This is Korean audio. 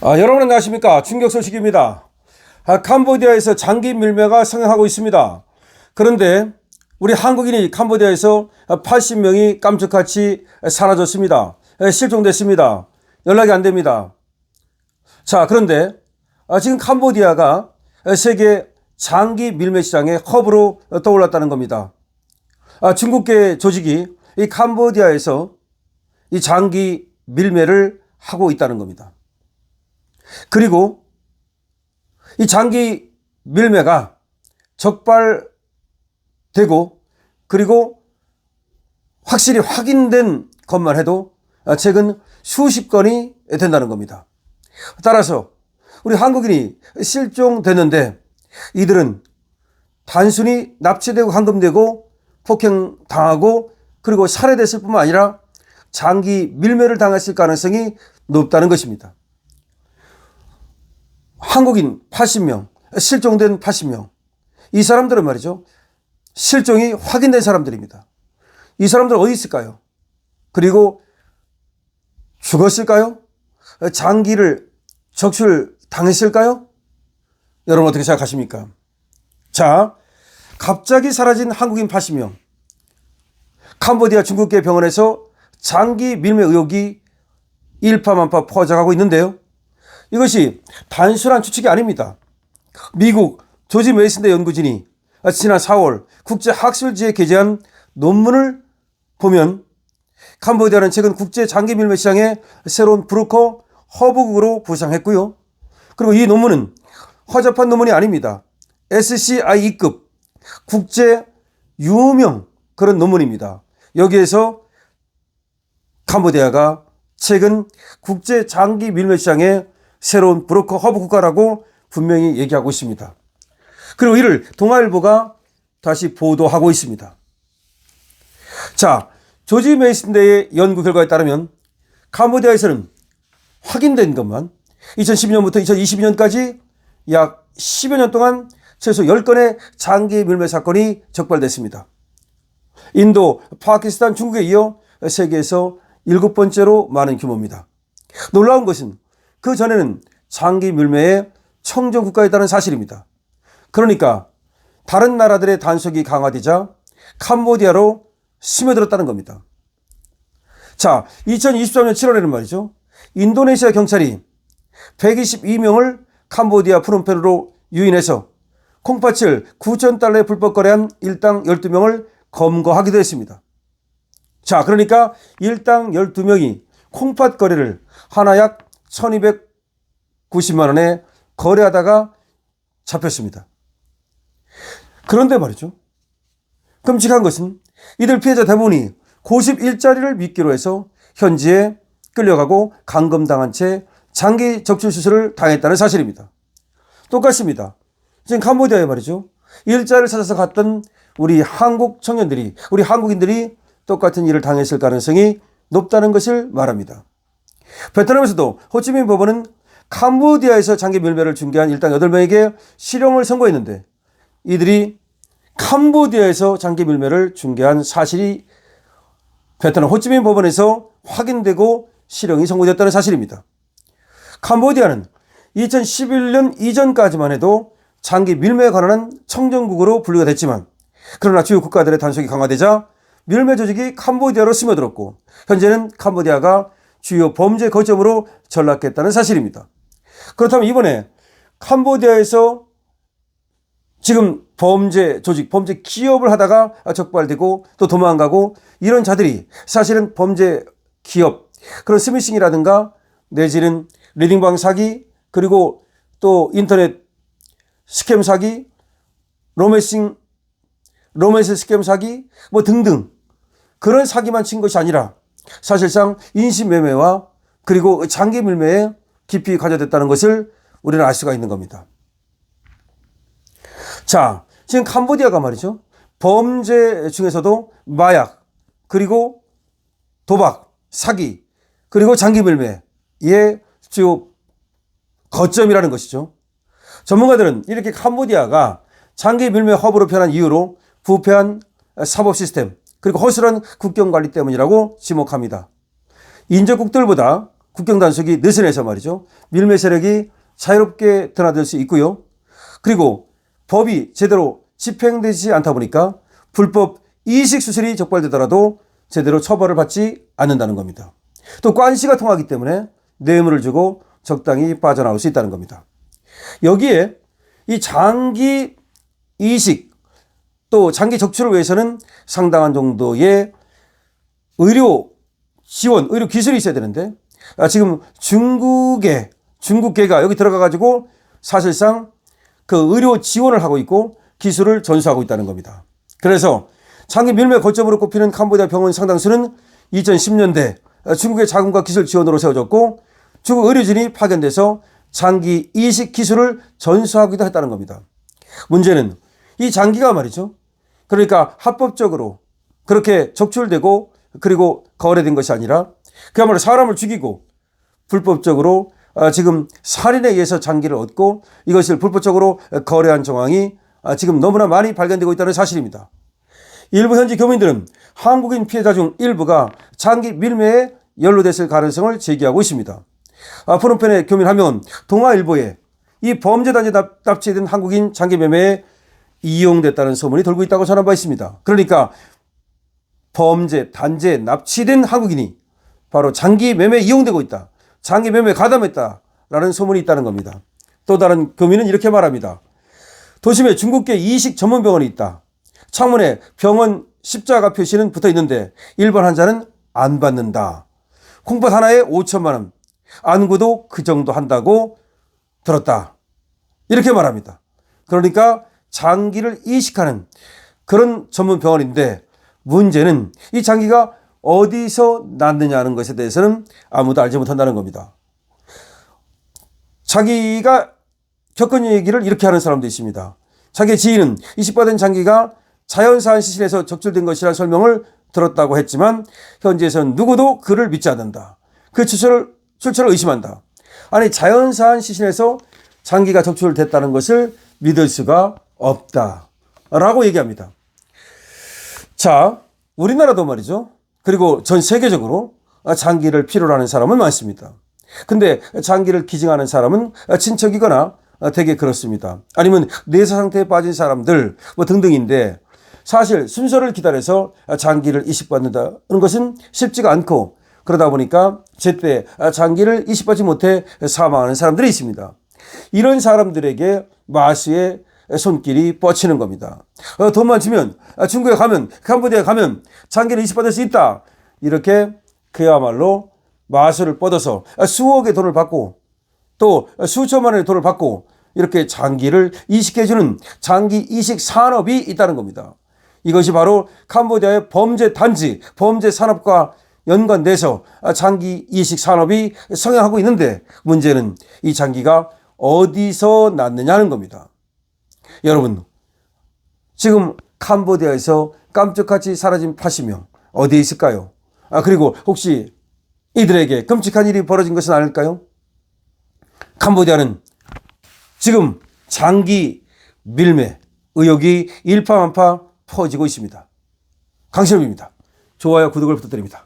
아, 여러분 안녕하십니까 충격 소식입니다. 아, 캄보디아에서 장기 밀매가 성행하고 있습니다. 그런데 우리 한국인이 캄보디아에서 80명이 깜짝같이 사라졌습니다. 에, 실종됐습니다. 연락이 안 됩니다. 자 그런데 아, 지금 캄보디아가 세계 장기 밀매 시장의 허브로 떠올랐다는 겁니다. 아, 중국계 조직이 이 캄보디아에서 이 장기 밀매를 하고 있다는 겁니다. 그리고 이 장기 밀매가 적발되고 그리고 확실히 확인된 것만 해도 최근 수십 건이 된다는 겁니다. 따라서 우리 한국인이 실종됐는데 이들은 단순히 납치되고 감금되고 폭행당하고 그리고 살해됐을 뿐만 아니라 장기 밀매를 당했을 가능성이 높다는 것입니다. 한국인 80명, 실종된 80명. 이 사람들은 말이죠. 실종이 확인된 사람들입니다. 이 사람들 어디 있을까요? 그리고 죽었을까요? 장기를 적출 당했을까요? 여러분 어떻게 생각하십니까? 자, 갑자기 사라진 한국인 80명. 캄보디아 중국계 병원에서 장기 밀매 의혹이 일파만파 퍼져가고 있는데요. 이것이 단순한 추측이 아닙니다. 미국 조지 메이슨대 연구진이 지난 4월 국제학술지에 게재한 논문을 보면 캄보디아는 최근 국제 장기 밀매 시장의 새로운 브로커 허브국으로 부상했고요. 그리고 이 논문은 허접한 논문이 아닙니다. SCI급 국제 유명 그런 논문입니다. 여기에서 캄보디아가 최근 국제 장기 밀매 시장의 새로운 브로커 허브 국가라고 분명히 얘기하고 있습니다. 그리고 이를 동아일보가 다시 보도하고 있습니다. 자, 조지 메이슨대의 연구 결과에 따르면 캄보디아에서는 확인된 것만 2012년부터 2022년까지 약 10여 년 동안 최소 10건의 장기 밀매 사건이 적발됐습니다. 인도, 파키스탄, 중국에 이어 세계에서 일곱 번째로 많은 규모입니다. 놀라운 것은 그 전에는 장기 밀매에 청정 국가였다는 사실입니다. 그러니까 다른 나라들의 단속이 강화되자 캄보디아로 스며들었다는 겁니다. 자, 2023년 7월에는 말이죠. 인도네시아 경찰이 122명을 캄보디아 프놈펜으로 유인해서 콩팥을 9천 달러에 불법 거래한 일당 12명을 검거하기도 했습니다. 자, 그러니까 일당 12명이 콩팥 거래를 하나 약 1290만 원에 거래하다가 잡혔습니다. 그런데 말이죠. 끔찍한 것은 이들 피해자 대부분이 고십 일자리를 미끼로 해서 현지에 끌려가고 감금당한 채 장기 적출 수술을 당했다는 사실입니다. 똑같습니다. 지금 캄보디아에 말이죠. 일자를 찾아서 갔던 우리 한국 청년들이, 우리 한국인들이 똑같은 일을 당했을 가능성이 높다는 것을 말합니다. 베트남에서도 호치민 법원은 캄보디아에서 장기 밀매를 중개한 일당 8명에게 실형을 선고했는데 이들이 캄보디아에서 장기 밀매를 중개한 사실이 베트남 호치민 법원에서 확인되고 실형이 선고됐다는 사실입니다. 캄보디아는 2011년 이전까지만 해도 장기 밀매에 관한 청정국으로 분류가 됐지만 그러나 주요 국가들의 단속이 강화되자 밀매 조직이 캄보디아로 스며들었고 현재는 캄보디아가 주요 범죄 거점으로 전락했다는 사실입니다. 그렇다면 이번에 캄보디아에서 지금 범죄 조직, 범죄 기업을 하다가 적발되고 또 도망가고 이런 자들이 사실은 범죄 기업, 그런 스미싱이라든가 내지는 리딩방 사기, 그리고 또 인터넷 스캠 사기, 로맨싱, 로맨스 스캠 사기, 뭐 등등 그런 사기만 친 것이 아니라 사실상 인신매매와 그리고 장기 밀매에 깊이 가져됐다는 것을 우리는 알 수가 있는 겁니다. 자, 지금 캄보디아가 말이죠. 범죄 중에서도 마약, 그리고 도박, 사기, 그리고 장기 밀매의 주요 거점이라는 것이죠. 전문가들은 이렇게 캄보디아가 장기 밀매 허브로 변한 이유로 부패한 사법 시스템, 그리고 허술한 국경 관리 때문이라고 지목합니다. 인접국들보다 국경 단속이 느슨해서 말이죠. 밀매 세력이 자유롭게 드나들 수 있고요. 그리고 법이 제대로 집행되지 않다 보니까 불법 이식 수술이 적발되더라도 제대로 처벌을 받지 않는다는 겁니다. 또 관시가 통하기 때문에 뇌물을 주고 적당히 빠져나올 수 있다는 겁니다. 여기에 이 장기 이식 또 장기 적출을 위해서는 상당한 정도의 의료 지원, 의료 기술이 있어야 되는데 아, 지금 중국의 중국계가 여기 들어가 가지고 사실상 그 의료 지원을 하고 있고 기술을 전수하고 있다는 겁니다. 그래서 장기 밀매 거점으로 꼽히는 캄보디아 병원 상당수는 2010년대 중국의 자금과 기술 지원으로 세워졌고 중국 의료진이 파견돼서 장기 이식 기술을 전수하기도 했다는 겁니다. 문제는 이 장기가 말이죠. 그러니까 합법적으로 그렇게 적출되고 그리고 거래된 것이 아니라 그야말로 사람을 죽이고 불법적으로 아, 지금 살인에 의해서 장기를 얻고 이것을 불법적으로 거래한 정황이 아, 지금 너무나 많이 발견되고 있다는 사실입니다. 일부 현지 교민들은 한국인 피해자 중 일부가 장기 밀매에 연루됐을 가능성을 제기하고 있습니다. 아, 푸른펜의 교민 한 명은 동아일보에 이 범죄 단지 납- 납치된 한국인 장기 매매에 이용됐다는 소문이 돌고 있다고 전한 바 있습니다. 그러니까 범죄 단죄에 납치된 한국인이 바로 장기 매매에 이용되고 있다. 장기 매매에 가담했다라는 소문이 있다는 겁니다. 또 다른 교민은 이렇게 말합니다. 도심에 중국계 이식 전문 병원이 있다. 창문에 병원 십자가 표시는 붙어 있는데 일반 환자는 안 받는다. 콩팥 하나에 5천만 원. 안구도 그 정도 한다고 들었다. 이렇게 말합니다. 그러니까 장기를 이식하는 그런 전문 병원인데 문제는 이 장기가 어디서 났느냐는 것에 대해서는 아무도 알지 못한다는 겁니다. 자기가 겪은 얘기를 이렇게 하는 사람도 있습니다. 자기 지인은 이식받은 장기가 자연사한 시신에서 적출된 것이라는 설명을 들었다고 했지만 현지에서는 누구도 그를 믿지 않는다. 그 출처를, 출처를 의심한다. 아니 자연사한 시신에서 장기가 적출됐다는 것을 믿을 수가 없다. 라고 얘기합니다. 자, 우리나라도 말이죠. 그리고 전 세계적으로 장기를 필요로 하는 사람은 많습니다. 근데 장기를 기증하는 사람은 친척이거나 되게 그렇습니다. 아니면 내사 상태에 빠진 사람들 뭐 등등인데 사실 순서를 기다려서 장기를 이식받는다는 것은 쉽지가 않고 그러다 보니까 제때 장기를 이식받지 못해 사망하는 사람들이 있습니다. 이런 사람들에게 마수의 손길이 뻗치는 겁니다. 어, 돈만 주면 아, 중국에 가면 캄보디아에 가면 장기를 이식받을 수 있다. 이렇게 그야말로 마수를 뻗어서 수억의 돈을 받고 또 수천만 원의 돈을 받고 이렇게 장기를 이식해주는 장기 이식 산업이 있다는 겁니다. 이것이 바로 캄보디아의 범죄 단지, 범죄 산업과 연관돼서 장기 이식 산업이 성행하고 있는데 문제는 이 장기가 어디서 났느냐는 겁니다. 여러분, 지금 캄보디아에서 깜짝같이 사라진 80명 어디에 있을까요? 아, 그리고 혹시 이들에게 끔찍한 일이 벌어진 것은 아닐까요? 캄보디아는 지금 장기 밀매 의혹이 일파만파 퍼지고 있습니다. 강신업입니다. 좋아요, 구독을 부탁드립니다.